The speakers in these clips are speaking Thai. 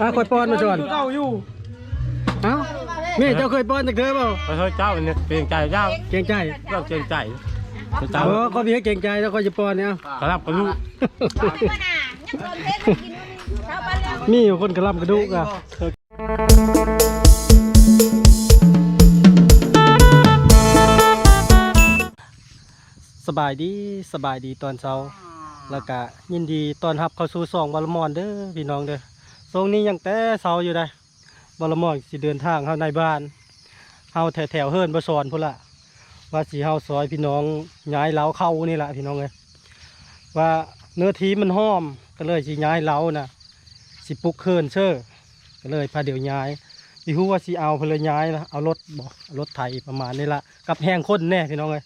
เหรออีกแล้วอะคอยป้อนมาจอนเจ้าอยู่เอ้าแม่เจ้าเคยป้อนจากเธอเปล่าไปเฮ้ยเจ้าเนี่ยเกรงใจเจ้าเกรงใจเจ้าเกรงใจเจ้าเออเขามีให้เกรงใจแล้วก็จะป้อนเนี่ยกระลับกระลูกว่าน่ะยังโดนเทศกินชาวบ้านเรื่องมีอยู่คนกระลำกระดุกอะสบายดีสบายดีตอนเช้าแล้วก็ยินดีตอนรับเข้าสู่ซองบอลมอนเด้อพี่น้องเด้อ ทรงนี้ยังแต่เช้าอยู่ได้บลมอนสิเดินทางเข้าในบ้านเฮาแถวแถวเฮิร์นบสอนพุ่นละว่าสิเฮาซอยพี่น้องย้ายเล้าเข้านี่แหละพี่น้องเอ้ยว่าเนื้อทีมันห้อมก็เลยสิย้ายเล้านะสิปลุกเฮิรนเชื่อก็เลยพาเดี๋ยวย้ายอีฮู้ว่าสิเอาเพลยย้ายนะเอารถบอารถไถประมาณนี้ละกับแห้งคนแน่พี่น้องเอ้ย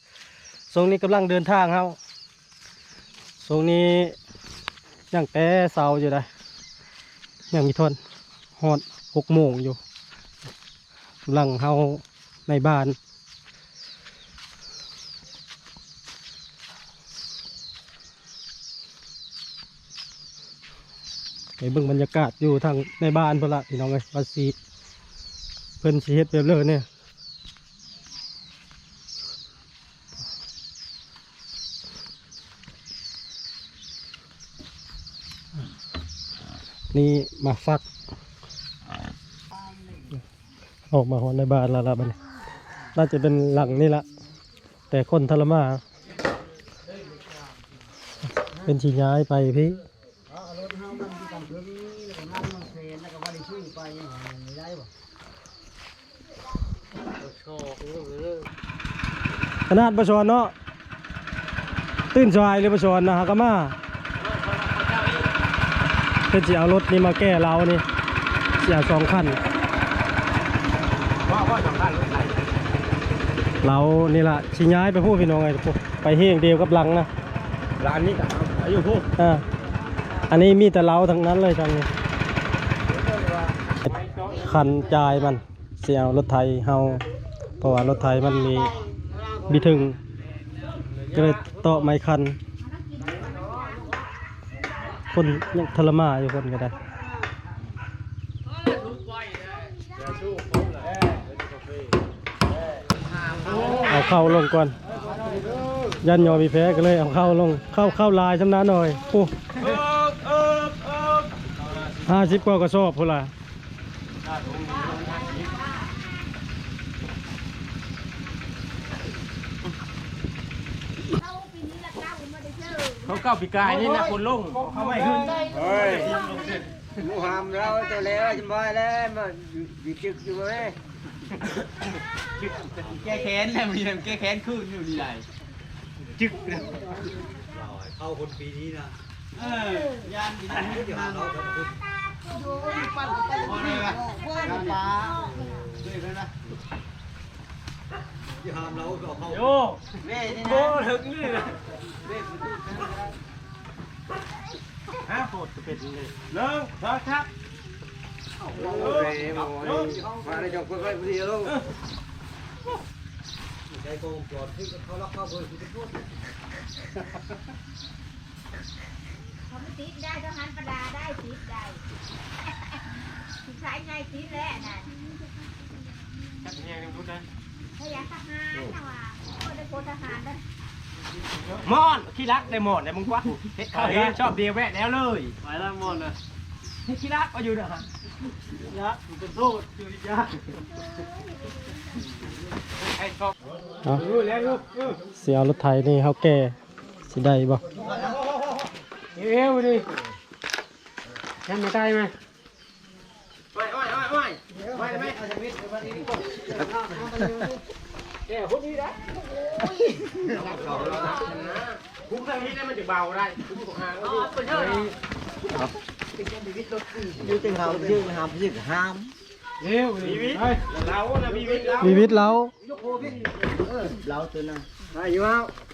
ทรงนี้กำลังเดินทางเฮาตรงนี้ยังแต่เสาอยู่เล ยังมีทนฮอดหกโมงอยู่หลังเฮาในบ้านไปเบิ่งบรรยากาศอยู่ทางในบ้านเพื่นละพี่น้องเลยว่าสีเพิ่นสีเฮ็ดแบบเลยเนี่ย นี่มาฟัก ออกมาหอนในบ้านละละบันน่าจะเป็นหลังนี่ละ แต่คนทรมา เป็นชีย้ายไปพี่ขนาดประชอนเนาะตื่นสายเลยประชอนนะฮะก็มา เป็นสิเอารถนี่มาแก้เรานี่เสียสองคันว่าว่าสำคัญรถไหนเรานี่ละชิย้ายไปพูดพี่น้องไงพวกไปเฮงเดียวกับหลังนะร้านนี้กับอายุพวกอ่าอันนี้มีแต่เราทั้งนั้นเลยทางนี้คันจ่ายมันเสียเอารถไทยเฮาเพราะว่ารถไทยมันมีบิถึงก็เลยต่อไม้คัน คนยังทรมาอยู่คนก็ได้เอาเข้าลงก่อนยันยอมีแพ้ก็เลยเอาเข้าลงเข้าเข้าลายชำนาญหน่อยโอ้ห้าสิบกว่ากระสอบพุ่นละ เขาปีนี้ละเก้ามาได้เจอ เก้าปีกายนี่นะคนลงเขาไม่ขึ้นเฮ้ยมูหามเราตัวแล้วจำบ่อยแล้วมาอยู่จึกอยู่ไหมแก้แค้นแล้วมีแก้แค้นขึ้นอยู่นี่ไรจึกนะเออยานดีนะเดี๋ยวเราปั้นปั้นพอเลยว่ะยานปลาด้วยกันนะยามเราก็เข้าโย่เว้ยนี่นะโบนะถึงนี่นะ เว้ยสุดฮะโคตรเป็นเลยเลิกเลิกครับโอ้ยหมูนี่มาในจงคุยไปพอดีลูกใจโกงปลอดที่เขาล็อกเข้าเบอร์คุณพูดเขาไม่ติดได้ทหารประดาได้ติดได้ติดสายไงติดแล้วน่ะจัดเนี่ยยังรู้ได้ถ้าอยากทหารนะว่าก็ได้โกทหารนะ มอนขี้รักได้หมดเลยมึงวะเฮ็ดข้าวเฮ็ดชอบเดียวแวะแล้วเลยไปแล้วหมดเลยเฮ็ดขี้รักก็อยู่เด้อฮะยักษ์เป็นโทษอยู่ดียักษ์ไอ้ชอบเอารู้แล้วลูกเสียรถไทยนี่เขาแก่สิได้บ่เอวดิฉันไม่ได้ไหมไม่ไม่ไม่ไม่ไม่ไม่ เอาจะมิดเอาจะมิดแกคนนี้นะคุ้มทางนี้ได้มันจะเบาได้คุ้มของหางก็ดีอยู่ตึงหามยืนหามยืนหามเร็วมีวิทย์เรานะมีวิทย์เรามีวิทย์เราเราตัวนั้นอยู่เอาวิทย์วิทย์ของไม้วิทย์เจอวิทย์วิทย์วิทย์เจอวิ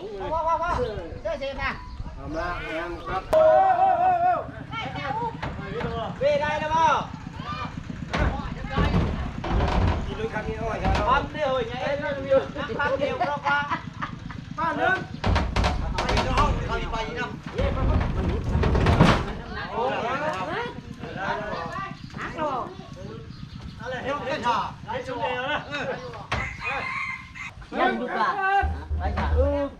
ดีเลยยังเราได้ไปผู้ดึงไปผู้เอ็ดเรียไปคนนั้นได้เลย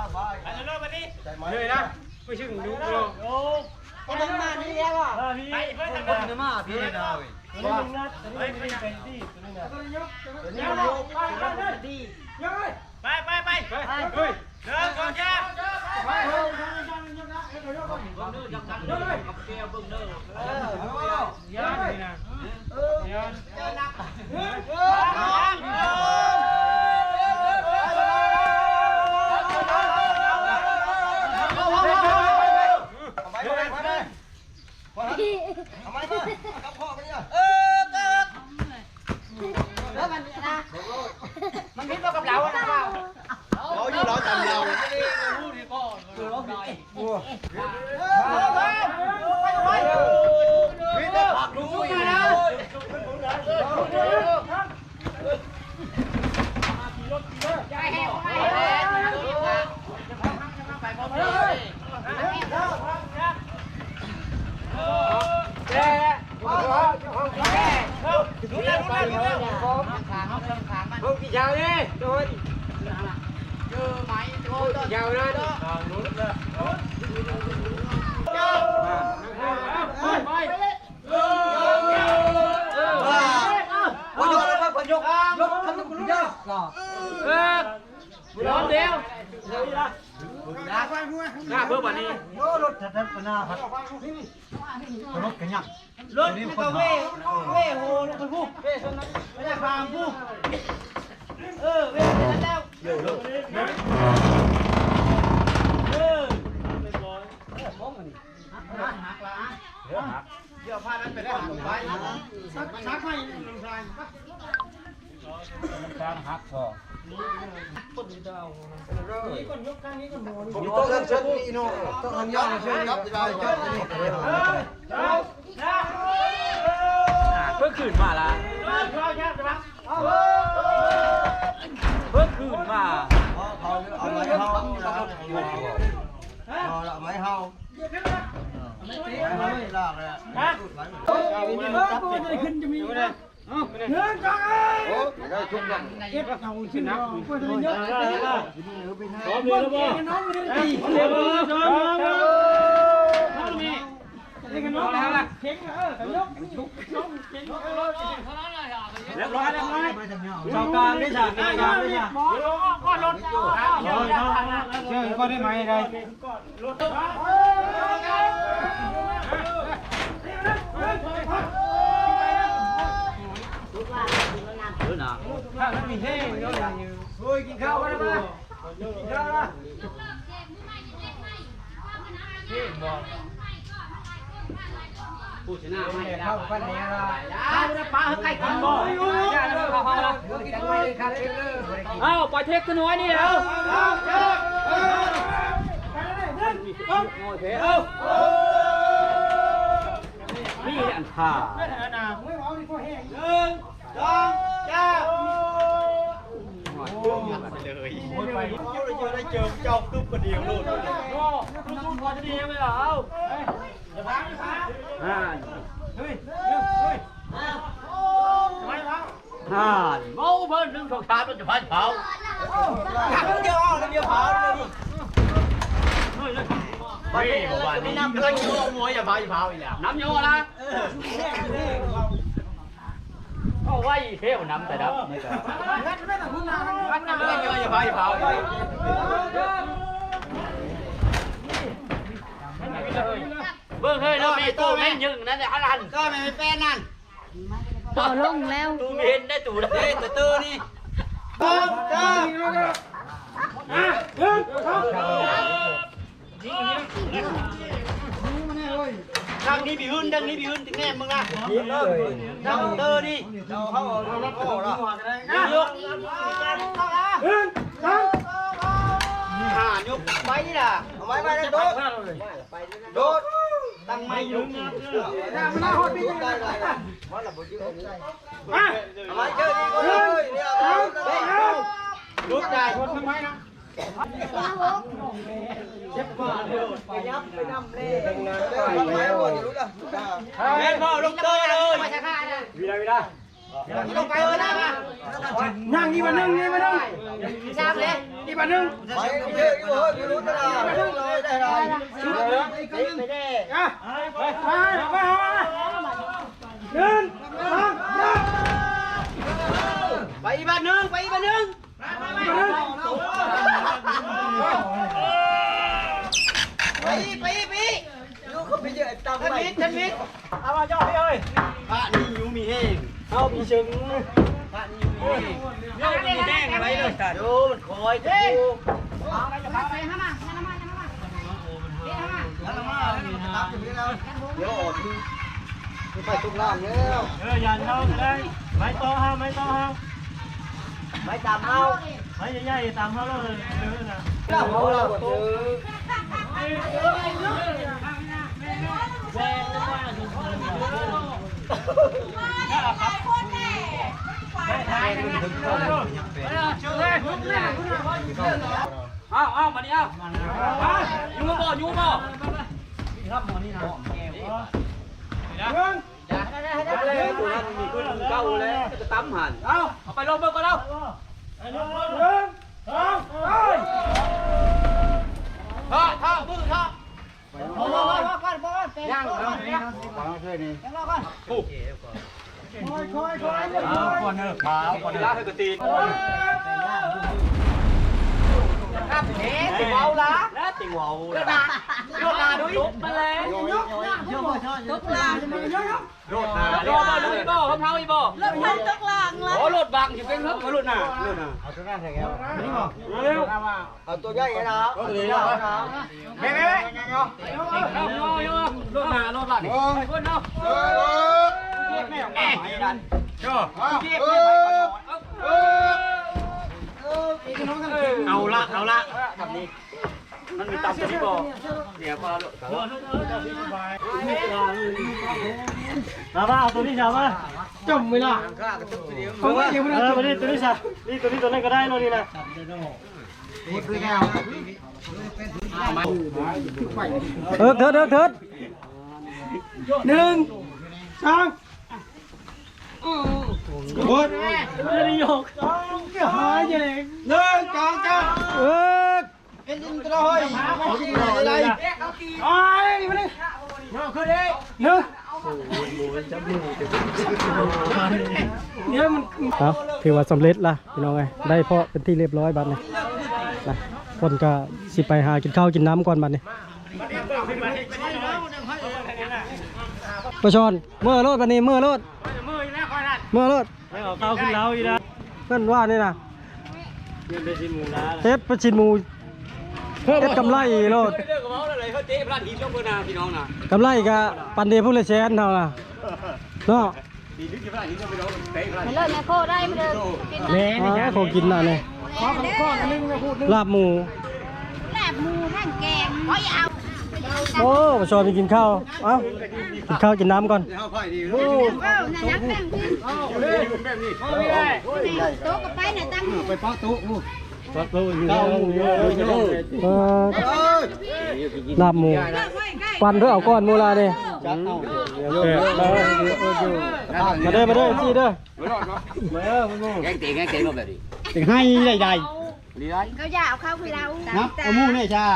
าผู้ใหญ่บ้านบ้านเลยนะไม่ชื่อดูโอ้โอ้ก็ต้องมานี่แล้วอะพี่ไปไปคนเนื้อมาพี่นะเว้ยว่านัดไปไปไปที่ตัวนี้นะนี่มันโยกไปไปดีไปไปไปไปเฮ้ยเดินก่อนจ้าไปยันนี่นะยันแล้วมันนะมันพิษกับเราอะนะเปล่า เราอยู่เราจำเรา พิษแต่ผักรู้อยู่นะ ใจแห้งไป แย่ห้องห้องแย่ดูแลดูแลดูแลผมขาเขา เริ่มขามันห้องกี่ยาวเนี่ยโดน เจอไหมโอ้ย ยาวนะ ไปไป โอ้ยยกเลยพยกยกทำคุณยาก เออร้อนเดียว นะ หน้าเพิ่มวันนี้โอ้รถทันปนาครับรถกันยังรถนี่ก็เว่เว่โหลูกไปพูเว่ชนนั้นไม่ได้พามพูเออเว่ชนนั้นแล้วเออเรียบร้อย หักละเดี๋ยวพานั้นไปได้หักไป สักสักไม่ลงทาง ทางหักพอ คนนี้จะเอานี่คนยกข้างนี้คนนอน ผมต้องเล่นเชิ ดนี่เนาะต้องทำยอดเชิดครับได้ครับนี่เพิ่งขึ้นมาละเพิ่มคืนมาเขาเอาไม้เฮาเอาไม้เฮาไม่ลากเลยฮะเออกูจะขึ้นจะมีนะ เงินจังเอ้ยชุ่มยังเก็บเอาชิ้นนักกูจะเยอะพร้อมเลยแล้วบ่น้องไม่ได้ตีเดี๋ยวบ่จอมมาทำนี่เล่นกันน้องแล้วล่ะเข่งเออยกชุกยกเข่งเออเรียบร้อยเรียบร้อยชาวการได้ฉากได้ฉากได้ฉากก็รถเดี๋ยวเชื่อก็ได้ไหมได้รถ ถ้ามันมีแห้งเนาะโอ้ ยกินข้าวกันนะกินข้าวนะผู้ชนะไม่เข้าพันนี้ละข้าวได้ปลาใกล้กันบ่อย่าเลยเข้าเข้าละจังไม่ครับเองเลยเอ้าปล่อยเทคกันน้อยนี่แล้วนี่อันผ่าไม่ถนัดไม่เอาดิพวกแห้งหนึ่งสองจ้า งัดไปเลยโอ้ยไปเจอได้เลยจอเจ้าตุ๊บคนเดียวลูกโอ้ลยกพอจะดีเลยเลหรออย่าพังอย่าพังเฮ้ยเฮ้ยไม่พังห่านเลยมาเลยช่เลยไปงสองสามมันจะพันเลผาขังเดียวอ้อเดียวเลยผาเลยวันนี้วยนนี้น้ำเพื่อเลยมวยเลย่าพเลย่าพาอีกเล้วน้ำโยเลยช่วยเลยช่วยเลยช่วยเลยช่วยเลยช่วยเลยช่วยเลยช่วยเลยช่วยเลยช่วยเลยช่วยเลยช่วยเลยช่วยเลยช่วยเลยช่วยเลยช่วยเลยช่วยเลยช่วยเลยช่วยเลย เอาไว้เที่ยวน้ำแต่ดับนี่ก็วัดน้ำก็โยอย่าเผาอย่าเผาเบิ่งเฮ้ยเรามีตู้แม่ยึงนั่นแหละฮันก็ไม่เป็นนั่นต่อลงแล้วตู้เห็นได้ตู้ได้แต่ตู้นี่ ทางนี้บีหื้นทางนี้บีหื้นถึงแน่มึงนะทางเตอร์นี่เราเข้าเรารับเข้าหรอยกหายกไปล่ะเอาไว้ไปโดดโดดตั้งไม่ยุงมันน่าหดปีได้เลยว่าเราบ่ยืดเอาไว้เจอดีก็เลยเดี๋ยวเอาลุกได้ชน ทำไมนะแม่พ่อลงเตอเลยวีดาวีดาลงไปเลยนะมานั่งนี่มานั่งนี่มานั่งทราบเลยนี่มานั่งไปเยอะอยู่เฮ้ยไม่รู้จะได้เลยได้ไรไม่ได้อะไปไปไปเดินสองไปอีกบ้านหนึ่งไปอีกบ้านหนึ่ง ไปอีกไปอีกไปอีกลูกเขาไปเยอะตังค์ไปทันมิดเอามาย่อพี่เอ้ยพระนี่ยูมีแห้งเอาพี่เชิงพระนี่ยูมีแห้งยูมีแห้งไรเลยโยมันคอยดูไปห้ามาห้ามาห้ามาเฮ้ยห้ามาแล้วมตับอยู่นี่แล้วเดี๋ยวออกไปตุกล่างแล้วเออยันเข้าเลยไม้ต่อฮะ ไม้ต่อฮะไม่ตามเอาไม้ใหญ่ๆตามเขาเลยเออนะเราเอาเราเจอเอาเอามาดิเอายูบ่ยูบ่เลยตัวนั้นมีขึ้นเก้าแล้วจะตั้มหันเอาเอาไปลงเบิ่งก่อนเอาท่าท่ามือท่าพ่อพ่อพ่อก่อนพ่อก่อนเป็นย่างพ่อนาะฟังช่วยนี่ยังรอก่อนก่อนเนอะขาวก่อนกีฬาให้กตีน ครับเฮ้ยติงเอาละแล้วติงเอาละโยกนาด้วยมาแล้วตกลางโลดนาโยกมาดูอีบ่คำเท้าอีบ่แล้วมันตกลางละโอ้รถบังอยู่เป็นครับรถน่ะโลดนาเอาตัวนั้นใส่แก้วเร็วเอาตัวใหญ่นะตัวนี้นะแม่แม่เอาเอาโยรถน่ะรถหลังคนเนาะแม่แม่ดันโยเทียบแม่ เอาละเอาละทำนี้มันมีตำที่บ่เนี่ยพอมาบ้าเอาตัวนี้ชามาจมเวลาข้ากระตัวนี้ตัวนี้ตัวนี้ชานี่ตัวนี้ตัวนั้นก็ได้เลยนี่นะนี่คือแก้วเออเถิดเถิดเถิดหนึ่งสอง หมดไม่ได้ยกหายยังไงหนึ่งสองสามเออเป็นยินกระหอยอะไรโอ้ยมาดิมาขึ้นดิหนึ่งเนี่ยมันครับถือว่าสำเร็จละพี่น้องไงได้เพาะเป็นที่เรียบร้อยบัดนี้นะคนก็สิไปหากินข้าวกินน้ำก่อนบัดนี้ประชอนเมื่อรถบัดนี้เมื่อรถ เมื่อรถไม่เอาข้าวขึ้นแล้วอีนะเพื่อนว่านี่นะเฮ็ดประชินหมูเฮ็ดกำไรโลดเรื่องกับเขาอะไรเขาเจ๊พลาดหินลงมือนาพี่น้องนะกำไรกะปันเดียผู้ละแสนเท่าน่ะเนาะดีลึกจะพลาดหินลงไปน้องเตะพลาดมันเลิกแม่โคได้มันเลิกกินแหน่ของกินน่ะเนี่ยขอก้อนนึงนะพูดลาบหมูแลบมูแห้งแกงโอ้ยเอา โอ้ประชอนไปกินข้าว เอ้า กินข้าวกินน้ำก่อน เอาค่อยดีโอ้เออน่ะนักแม่งพี่แบบนี้ไม่ได้โต๊ะกับไปเนี่ยตั้งไปป้าตู้มูปักโลอยู่แล้วเออลาบหมูเลิกไว้ใกล้ปันเพื่อเอาก้อนมูลาเนี่ยเออจัดเอาโอเคมาเด้อมาเด้อจีเด้อแกงตีแกงตีลบเลยดิถึงให้ใหญ่ดีไรเขาอยากเอาเข้าคือเราๆนับเอาหมูเนี่ยจ้า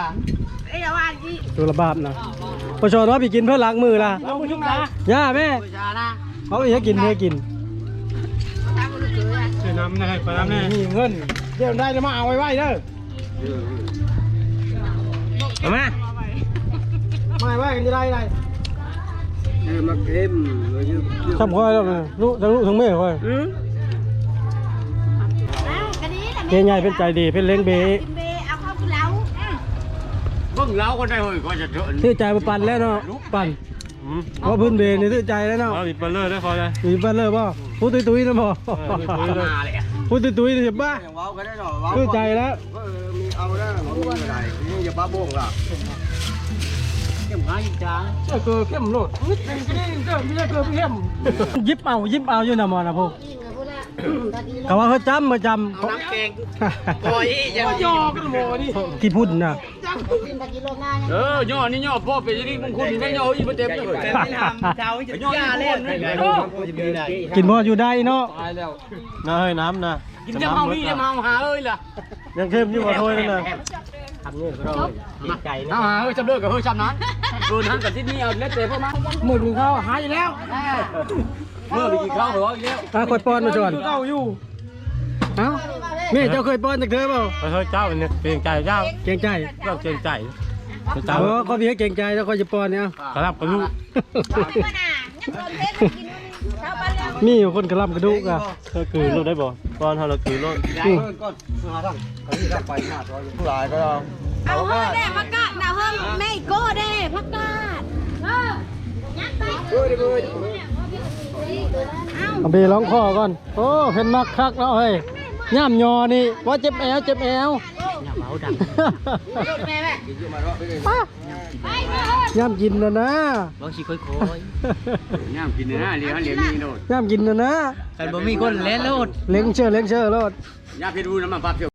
ไอ้เราว่าที่ตัวละบาปนะพอชอนว่าไปกินเพื่อล้างมือล่ะเอาชุบนะย่าแม่เขาอีกกินเพื่อกินทำลูกเสือน้ำนะไปน้ำนี่เงินเดี๋ยวได้แล้วมาเอาไว้ไว้เด้อเอามาไม่ไว้กันจะได้ไรมาเค็มทำค่อยแล้วลูกทั้งลูกทั้งแม่ค่อยกันนี้เกงใหญ่เป็นใจดีเป็นเล้งเบ กินเบเอาเข้าคือเรา เพิ่งเล้าคนได้เฮ้ยก็จะเถอะซื้อใจมาปั่นแล้วเนาะปั่นเพราะพื้นเบนี่ซื้อใจแล้วเนาะมีเปลเลอร์ได้คอเลยมีปั่นเลยป่ะพูดตุ้ยๆนะพ่อพูดตุ้ยๆนะเห็นป่ะถือใจแล้วมีเอาได้หรอมีอะไรนี่อย่าบ้าบ่งล่ะเข้มง่ายจ้าเกลือเข้มโลดนิดนึงก็ได้เจ้าไม่ใช่เกลือเข้มยิบเอายิบเอาอยู่นะมอนะพ่อ เขาว่าเขาจำมาจำน้ำแกงโอ้ยยังยอกันโมนี่ที่พุ่นนะเออย่อนี่ย่อพ่อเป็นที่นี่มงคลไม่ย่ออีมาเต็มเลยแต่ไม่ทำเจ้าจะย่าเล่นกินพออยู่ได้เนาะตายแล้วน้าเฮ้ยน้ำนะกินจะเมานี่จะเมาหาเอ้ยล่ะยังเข้มอยู่มาโทยนั่นนะเอาหาเอ้ยจำเลิกกับเฮ้ยจำนั้นดูนั้นกับที่นี่เอาเล็ดเตะพวกมันหมื่นหนึ่งเข้าหายแล้ว เมื่อไปกินข้าวเหรออีกแล้วอะคอยป้อนมาจอนเก้าอยู่เอ้าแม่เจ้าเคยป้อนจากเธอเปล่าไปเฮ้ยเจ้าเนี่ยเกรงใจเจ้าเก่งใจเจ้าเกรงใจเจ้าเจ้าเขามีให้เก่งใจแล้วเขาจะป้อนเนี่ยกระลับกระลูกก็น่ะยังโดนเทสกินชาวบ้านแล้วมีอยู่คนกระลำกระดูกอะเธอคือรถได้บ่ตอนเธอเราคือรถอืมก่อนมาทางเขาที่ทางไปหน้าซอยผู้หลายก็เอาเอาเฮ้ยแด่พักกาดเอาเฮ้ยไม่โก้แด่พักกาดเออยัดไปเออ เอาเอาไปร้องคอก่อน โอ้เห็นมักคักแล้วเฮ้ยย่ำยอนี่ว่าเจ็บแอวเจ็บแอวแม่แม่ป้าไปเลยย่ำกินนะนะบางทีค่อยๆย่ามกินเนื้อเลี้ยงเลี้ยงนี่โดดย่ำกินนะนะแต่บ่มีคนเล่นโลดเล้งเชื่อเล้งเชื่อรถย่าเพชรบูน้ำมันปั๊บเชียว